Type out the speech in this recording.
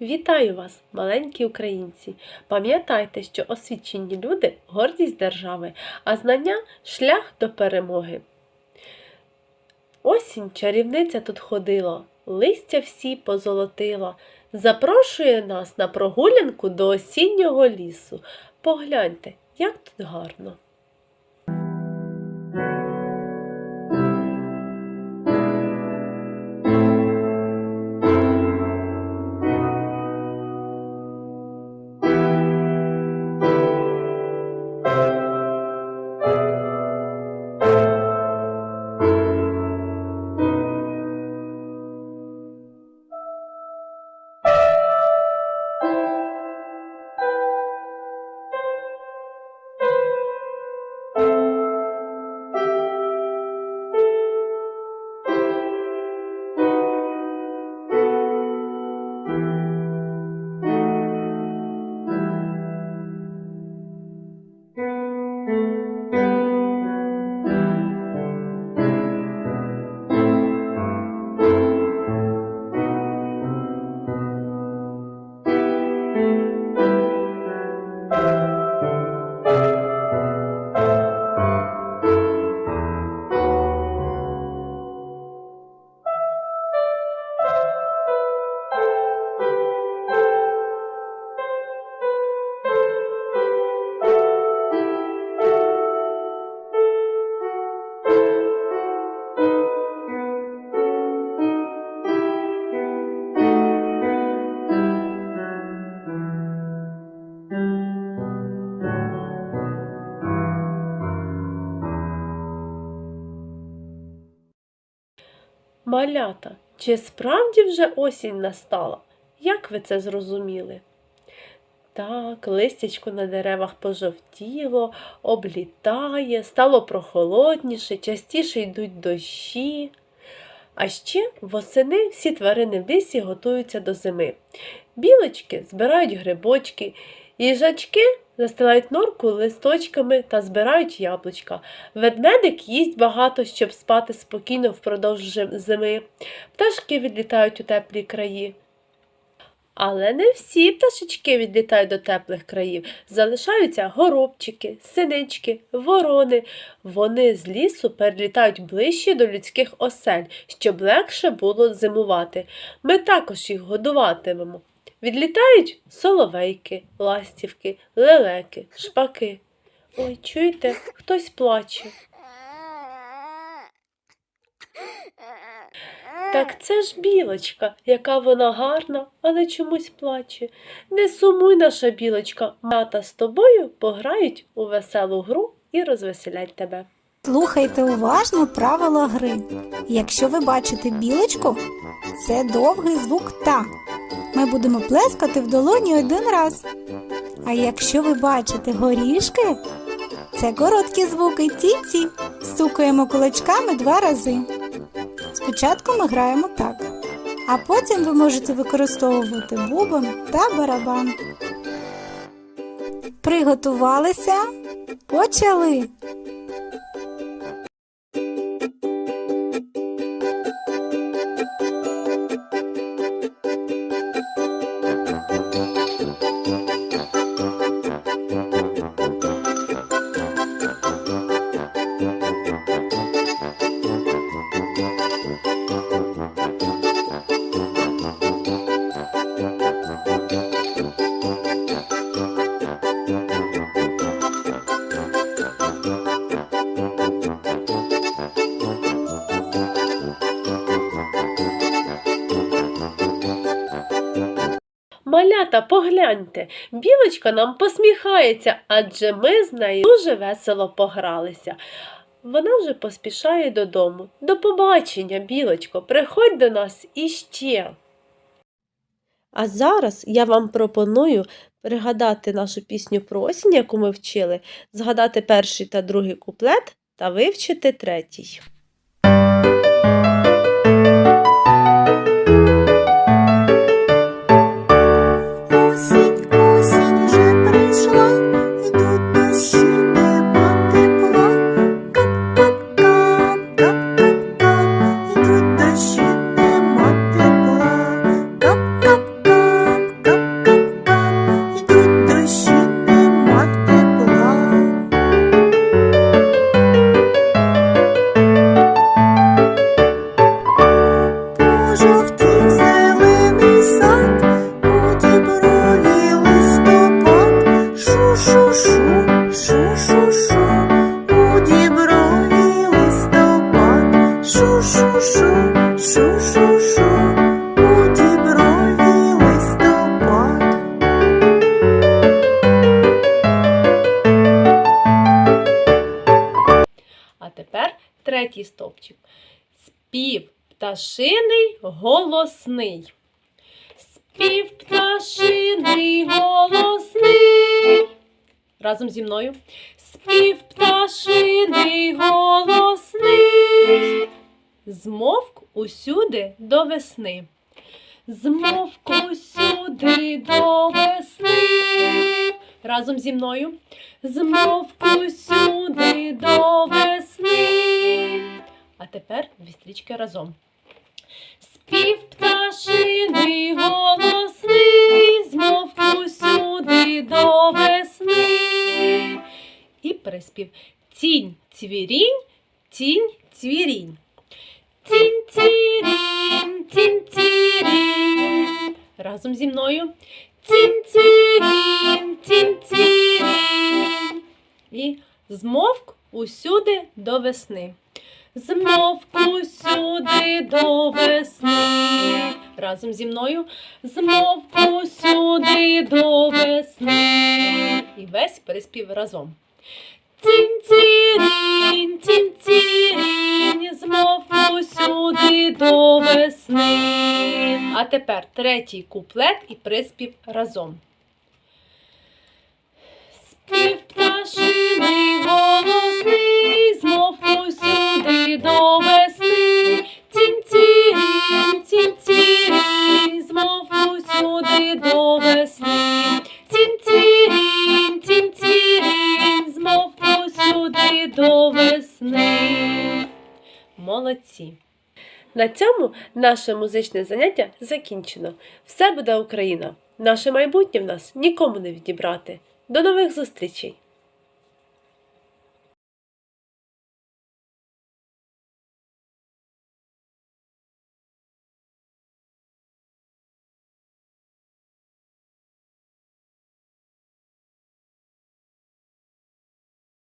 Вітаю вас, маленькі українці! Пам'ятайте, що освічені люди гордість держави, а знання шлях до перемоги. Осінь чарівниця тут ходила, листя всі позолотила, запрошує нас на прогулянку до осіннього лісу. Погляньте, як тут гарно. Малята, чи справді вже осінь настала? Як ви це зрозуміли? Так, листячко на деревах пожовтіло, облітає, стало прохолодніше, частіше йдуть дощі. А ще восени всі тварини в лісі готуються до зими. Білочки збирають грибочки, їжачки застилають норку листочками та збирають яблучка. Ведмедик їсть багато, щоб спати спокійно впродовж зими. Пташки відлітають у теплі краї. Але не всі пташечки відлітають до теплих країв. Залишаються горобчики, синички, ворони. Вони з лісу перелітають ближче до людських осель, щоб легше було зимувати. Ми також їх годуватимемо. Відлітають соловейки, ластівки, лелеки, шпаки. Ой, чуєте, хтось плаче. Так це ж білочка, яка вона гарна, але чомусь плаче. Не сумуй, наша білочка, мата з тобою пограють у веселу гру і розвеселять тебе. Слухайте уважно правила гри. Якщо ви бачите білочку, це довгий звук та. Ми будемо плескати в долоні один раз. А якщо ви бачите горішки, це короткі звуки ті-ті. Стукаємо кулачками два рази. Спочатку ми граємо так, а потім ви можете використовувати бубон та барабан. Приготувалися? Почали! Малята, погляньте, білочка нам посміхається, адже ми з нею дуже весело погралися. Вона вже поспішає додому. До побачення, білочко, приходь до нас іще. А зараз я вам пропоную пригадати нашу пісню про осінь, яку ми вчили, згадати перший та другий куплет та вивчити третій. Третій стовпчик. Спів пташиний голосний. Спів пташиний голосний. Разом зі мною. Спів пташиний голосний. Змовк усюди до весни. Змовк усюди до весни. Разом зі мною. Змовк усюди до весни. Тепер дві стрічки разом. Спів пташиний голосний, змовк усюди до весни. І приспів. Тінь цвірінь, тінь цвірінь. Тінь цвірінь, тінь цвірінь. Разом зі мною. Тінь цвірінь, тінь цвірінь. І змовк усюди до весни. Змовк усюди до весни. Разом зі мною. Змовк усюди до весни. І весь переспів разом. Тінь цвірінь, тінь цвірінь, змовк усюди до весни. А тепер третій куплет і приспів разом. Спів пташиний голосний, до весни. Молодці! На цьому наше музичне заняття закінчено. Все буде Україна. Наше майбутнє в нас нікому не відібрати. До нових зустрічей!